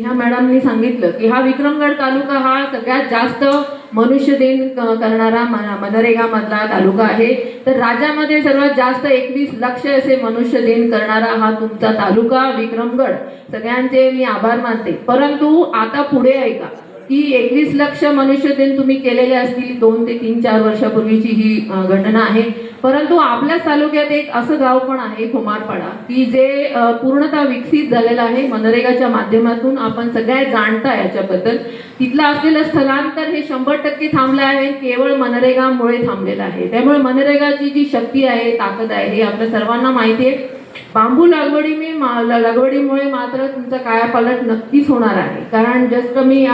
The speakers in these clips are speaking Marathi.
ह्या मॅडमनी सांगितलं की हा विक्रमगड तालुका हा सगळ्यात जास्त मनुष्यदिन दिन करणारा मनरेगा मनरेगामधला तालुका आहे. तर राज्यामध्ये सर्वात जास्त एकवीस लक्ष असे मनुष्यदिन करणारा हा तुमचा तालुका विक्रमगड. सगळ्यांचे मी आभार मानते. परंतु आता पुढे ऐका. की एकवीस लक्ष मनुष्यदिन तुम्ही केलेले असतील दोन ते तीन चार वर्षापूर्वीची ही घटना आहे. परंतु आपल्याच तालुक्यात एक असं गाव पण आहे कुमारपाडा. की जे पूर्णतः विकसित झालेलं आहे मनरेगाच्या माध्यमातून. आपण सगळ्या जाणता याच्याबद्दल. तिथलं असलेलं स्थलांतर हे शंभर टक्के थांबलं आहे. केवळ मनरेगामुळे थांबलेलं आहे. त्यामुळे मनरेगाची जी शक्ती आहे ताकद आहे हे आपल्या सर्वांना माहिती आहे. बांबू लागवडी लागवडीमुळे मात्र तुमचा कायापालट नक्कीच होणार आहे. कारण जस्ट मी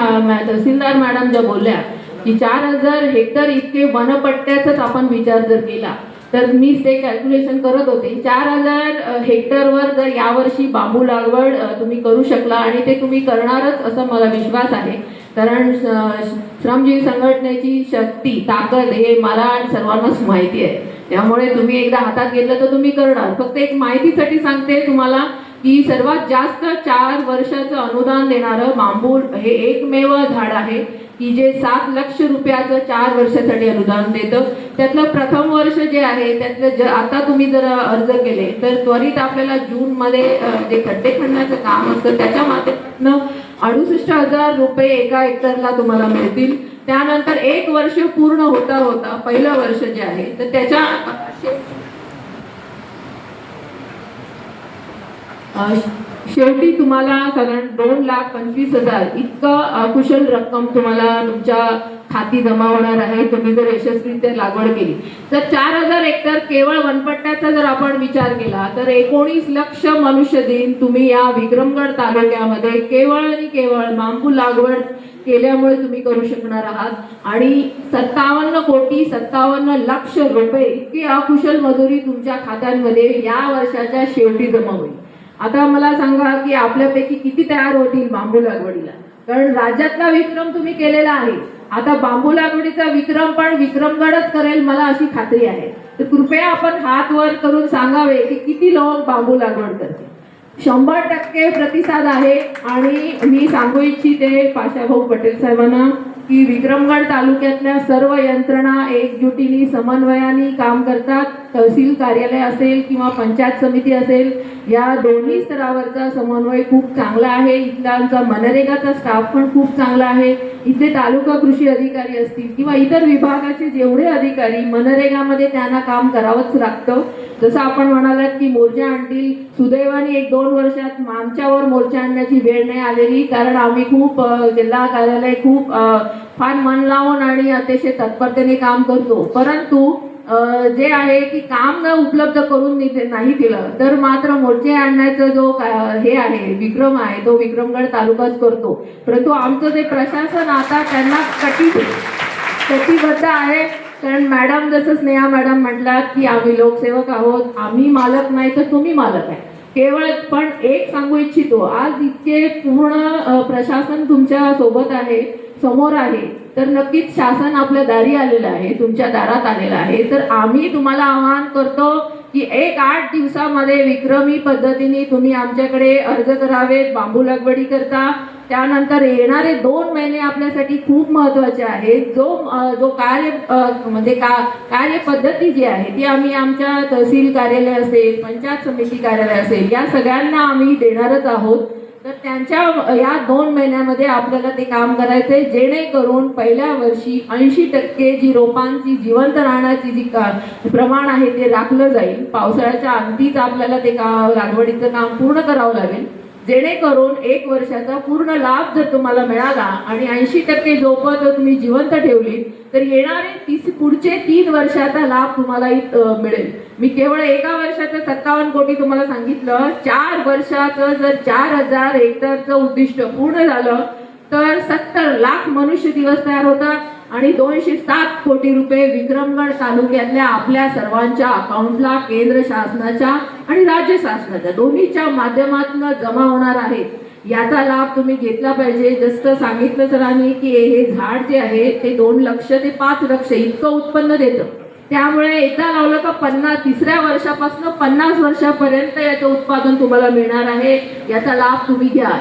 तहसीलदार मॅडम ज्या बोलल्या की चार हजार हेक्टर इतके वनपट्ट्याचाच आपण विचार जर केला तर मी ते कॅल्क्युलेशन करत होते. चार हजार हेक्टरवर जर यावर्षी बांबू लागवड तुम्ही करू शकला आणि ते तुम्ही करणारच असं मला विश्वास आहे. कारण श्रमजीवी संघटनेची शक्ती ताकद हे मला आणि सर्वांनाच माहिती आहे. त्यामुळे तुम्ही एकदा हातात घेतलं तर तुम्ही करणार. फक्त एक माहितीसाठी सांगते तुम्हाला की सर्वात जास्त चार वर्षाचं अनुदान देणारं बांबू हे एकमेव झाड आहे की जे सात लक्ष रुपयाचं चार वर्षासाठी अनुदान देतं. त्यातलं प्रथम वर्ष जे आहे त्यातलं ज आता तुम्ही जर अर्ज केले तर त्वरित आपल्याला जूनमध्ये जे खड्डे खणण्याचं काम असतं त्याच्या माध्यमातून अडुसष्ट हजार रुपये एका हेक्टरला तुम्हाला मिळतील. त्यानंतर एक वर्ष पूर्ण होता होता पहिलं वर्ष जे आहे तर त्याच्या अ, शेवटी तुम्हाला साधारण दोन लाख पंचवीस हजार इतकं अकुशल रक्कम तुम्हाला तुमच्या खाती जमा होणार आहे. तुम्ही जर यशस्वीरित्या लागवड केली. तर चार हजार हेक्टर केवळ वनपट्ट्याचा जर आपण विचार केला तर एकोणीस लक्ष मनुष्य दिन तुम्ही या विक्रमगड तालुक्यामध्ये केवळ आणि केवळ बांबू लागवड केल्यामुळे तुम्ही करू शकणार आहात. आणि सत्तावन्न कोटी सत्तावन्न लक्ष रुपये इतकी अकुशल मजुरी तुमच्या खात्यांमध्ये या वर्षाच्या शेवटी जमा होईल. आता मला सांगा की आपल्यापैकी किती तयार होतील बांबू लागवडीला? कारण राज्यातला विक्रम तुम्ही केलेला आहे. आता बांबू लागवडीचा विक्रम पण विक्रमगडच करेल मला अशी खात्री आहे. तर कृपया आपण हात वर करून सांगावे की किती लोक बांबू लागवड करते शंभर टक्के प्रतिसाद आहे आणि मी सांगू इच्छिते पाशाभाऊ पटेल साहेबांना की विक्रमगड तालुक्यातल्या सर्व यंत्रणा एकजुटीने समन्वयाने काम करतात. तहसील कार्यालय असेल किंवा पंचायत समिती असेल या दोन्ही स्तरावरचा समन्वय खूप चांगला आहे. इथला आमचा मनरेगाचा स्टाफ पण खूप चांगला आहे. इथे तालुका कृषी अधिकारी असतील किंवा इतर विभागाचे जेवढे अधिकारी मनरेगामध्ये त्यांना काम करावंच लागतं. जसं आपण म्हणालात की मोर्चा आणतील. सुदैवाने एक दोन वर्षात आमच्यावर मोर्चा आणण्याची वेळ नाही आलेली. कारण आम्ही खूप जिल्हा कार्यालय खूप फार मन लावून आणि अतिशय तत्परतेने काम करतो. परंतु जे आहे की काम न उपलब्ध करून नाही दिलं तर मात्र मोर्चे आणण्याचा जो का- हे आहे विक्रम आहे तो विक्रमगड तालुकाच करतो. परंतु आमचं जे प्रशासन आता त्यांना कटी कटिबद्ध आहे. कारण मॅडम जसं स्नेहा मॅडम म्हटलात की आम्ही लोकसेवक आहोत आम्ही मालक नाही तर तुम्ही मालक आहे. केवळ पण एक सांगू इच्छितो आज इतके पूर्ण प्रशासन तुमच्यासोबत आहे समोर आहे तर नक्कीच शासन आपल्या दारी आलेलं आहे तुमच्या दारात आलेलं आहे. तर आम्ही तुम्हाला आवाहन करतो की एक आठ दिवसामध्ये विक्रमी पद्धतीने तुम्ही आमच्याकडे अर्ज करावेत बांबू लागवडी करता. त्यानंतर येणारे दोन महिने आपल्यासाठी खूप महत्त्वाचे आहेत. जो जो कार्य म्हणजे का कार्यपद्धती जी आहे ती आम्ही आमच्या तहसील कार्यालय असेल पंचायत समिती कार्यालय असेल या सगळ्यांना आम्ही देणारच आहोत. तर त्यांच्या या दोन महिन्यामध्ये आपल्याला ते काम करायचंय. जेणेकरून पहिल्या वर्षी ऐंशी टक्के जी रोपांची जिवंत राहण्याची जी का प्रमाण आहे ते राखलं जाईल. पावसाळ्याच्या अंतीच आपल्याला ते का लागवडीचं काम पूर्ण करावं लागेल. जेणेकरून एक वर्षाचा पूर्ण लाभ जर तुम्हाला मिळाला आणि ऐंशी टक्के जोपं जर तुम्ही जिवंत ठेवली तर येणारे तीस पुढचे तीन वर्षाचा लाभ तुम्हाला मिळेल. मी केवळ एका वर्षाचं सत्तावन्न कोटी तुम्हाला सांगितलं. चार वर्षाचं जर चार हजार हेक्टरचं उद्दिष्ट पूर्ण झालं तर सत्तर लाख मनुष्य दिवस तयार होतात. आणि दोनशे सात कोटी रुपये विक्रमगड तालुक्यातल्या आपल्या सर्वांच्या अकाउंटला केंद्र शासनाच्या आणि राज्य शासनाच्या दोन्हीच्या माध्यमातून जमा होणार आहेत याचा लाभ तुम्ही घेतला पाहिजे. जसं सांगितलं सरांनी की हे झाड जे आहे ते दोन लक्ष ते पाच लक्ष इतकं उत्पन्न देतं. त्यामुळे एकदा लावलं का पन्नास तिसऱ्या वर्षापासून पन्नास वर्षापर्यंत याचं उत्पादन तुम्हाला मिळणार आहे. याचा लाभ तुम्ही घ्या.